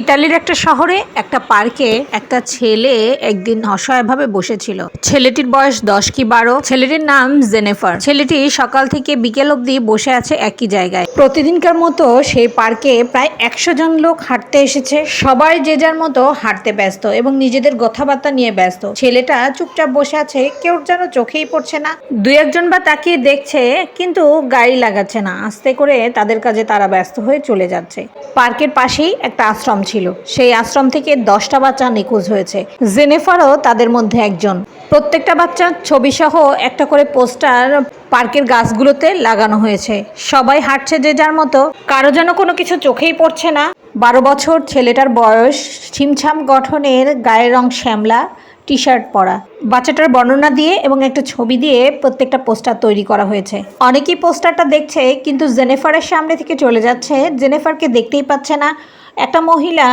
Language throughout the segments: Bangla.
ইতালির একটা শহরে, একটা পার্কে একটা ছেলে একদিন অসহায়ভাবে বসেছিল। ছেলেটির বয়স দশ কি বারো। ছেলেটির নাম জেনেফার। ছেলেটি সকাল থেকে বিকেল অবধি বসে আছে একই জায়গায়। প্রতিদিনকার মতো সেই পার্কে প্রায় একশো জন লোক হাঁটতে এসেছে। সবাই যে যার মতো হাঁটতে ব্যস্ত এবং নিজেদের কথাবার্তা নিয়ে ব্যস্ত। ছেলেটা চুপচাপ বসে আছে, কেউ যেন চোখেই পড়ছে না। দু একজন বা তাকিয়ে দেখছে, কিন্তু গাড়ি লাগাচ্ছে না। আস্তে করে তাদের কাজে তারা ব্যস্ত হয়ে চলে যাচ্ছে। পার্কের পাশেই একটা আশ্রম ছিল। সেই আশ্রম থেকে দশটা বাচ্চা নিখোঁজ হয়েছে। জেনেফারও তাদের মধ্যে একজন। প্রত্যেকটা বাচ্চার ছবি সহ একটা করে পোস্টার পার্কের গাছগুলোতে লাগানো হয়েছে। সবাই হাঁটছে যে যার মতো। কারও যেন কোনো কিছু চোখেই পড়ছে না। বারো বছর ছেলেটার বয়স। ছিমছাম গঠনের গায়ের রং শ্যামলা। টি শার্ট পরা। বাচ্চাটার বর্ণনা দিয়ে এবং একটা ছবি দিয়ে প্রত্যেকটা পোস্টার তৈরি করা হয়েছে। অনেকেই পোস্টারটা দেখছে, কিন্তু জেনেফারের সামনে থেকে চলে যাচ্ছে। জেনেফারকে দেখতেই পাচ্ছে না। একটা মহিলা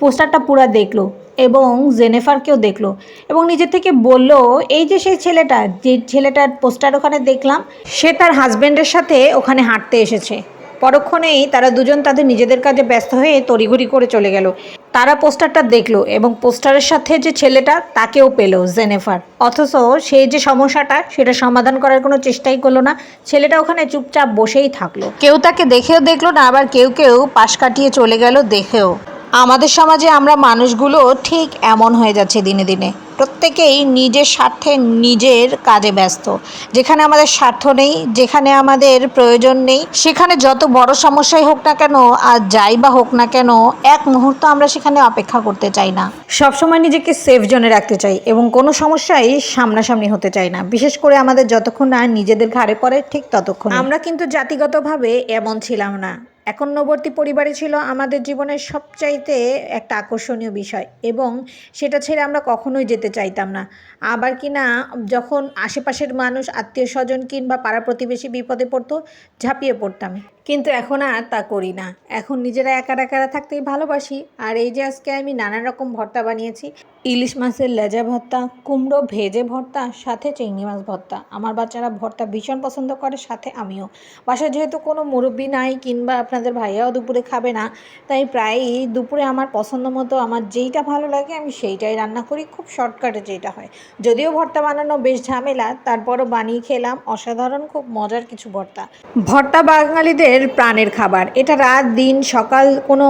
পোস্টারটা পুরা দেখল এবং জেনেফারকেও দেখল এবং নিজে থেকে বলল, এই যে সেই ছেলেটা, যে ছেলেটার পোস্টার ওখানে দেখলাম, সে তার হাজব্যান্ডের সাথে ওখানে হাঁটতে এসেছে। পরক্ষণেই তারা দুজন তাদের নিজেদের কাজে ব্যস্ত হয়ে তড়িঘড়ি করে চলে গেল। তারা পোস্টারটা দেখল এবং পোস্টারের সাথে যে ছেলেটা, তাকেও পেল জেনেফার। অথচ সেই যে সমস্যাটা, সেটা সমাধান করার কোনো চেষ্টাই করল না। ছেলেটা ওখানে চুপচাপ বসেই থাকল। কেউ তাকে দেখেও দেখল না, আবার কেউ কেউ পাশ কাটিয়ে চলে গেল দেখেও। আমাদের সমাজে আমরা মানুষগুলো ঠিক এমন হয়ে যাচ্ছে দিনে দিনে। প্রত্যেকেই নিজের স্বার্থে নিজের কাজে ব্যস্ত। যেখানে আমাদের স্বার্থ নেই, যেখানে আমাদের প্রয়োজন নেই, সেখানে যত বড় সমস্যাই হোক না কেন, আর যাই বা হোক না কেন, এক মুহূর্ত আমরা সেখানে অপেক্ষা করতে চাই না। সবসময় নিজেকে সেফ জোনে রাখতে চাই এবং কোনো সমস্যাই সামনাসামনি হতে চাই না। বিশেষ করে আমাদের যতক্ষণ না নিজেদের ঘাড়ে পড়ে, ঠিক ততক্ষণ। আমরা কিন্তু জাতিগতভাবে এমন ছিলাম না। একান্নবর্তী পরিবারে ছিল আমাদের জীবনের সবচাইতে একটা আকর্ষণীয় বিষয় এবং সেটা ছেড়ে আমরা কখনোই যেতে চাইতাম না। আবার কি না যখন আশেপাশের মানুষ, আত্মীয় স্বজন কিংবা পাড়া প্রতিবেশী বিপদে পড়তো, ঝাঁপিয়ে পড়তাম। কিন্তু এখন আর তা করি না। এখন নিজেরা একা একা থাকতেই ভালোবাসি। আর এই যে আজকে আমি নানান রকম ভর্তা বানিয়েছি। ইলিশ মাছের লেজা ভর্তা, কুমড়ো ভেজে ভর্তা, সাথে চিংড়ি মাছ ভর্তা। আমার বাচ্চারা ভর্তা ভীষণ পছন্দ করে, সাথে আমিও। বাসায় যেহেতু কোনো মুরব্বী নাই কিংবা আপনাদের ভাইয়াও দুপুরে খাবে না, তাই প্রায়ই দুপুরে আমার পছন্দ মতো আমার যেইটা ভালো লাগে আমি সেইটাই রান্না করি। খুব শর্টকাটে যেটা হয়। যদিও ভর্তা বানানো বেশ ঝামেলা, তারপরও বানিয়ে খেলাম। অসাধারণ, খুব মজার কিছু ভর্তা। ভর্তা বাঙালিদের প্রাণের খাবার। এটা রাত, দিন, সকাল কোনো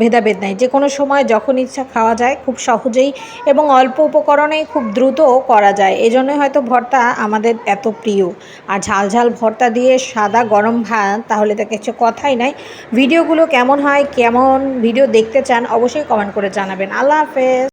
ভেদাভেদ নাই। যে কোনো সময় যখন ইচ্ছা খাওয়া যায় খুব সহজেই এবং অল্প উপকরণেই খুব দ্রুত করা যায়। এজন্যই হয়তো ভর্তা আমাদের এত প্রিয়। আর ঝাল ঝাল ভর্তা দিয়ে সাদা গরম ভাত তাহলে তো কিছু কথাই নাই। ভিডিওগুলো কেমন হয়, কেমন ভিডিও দেখতে চান অবশ্যই কমেন্ট করে জানাবেন। আল্লাহ হাফেজ।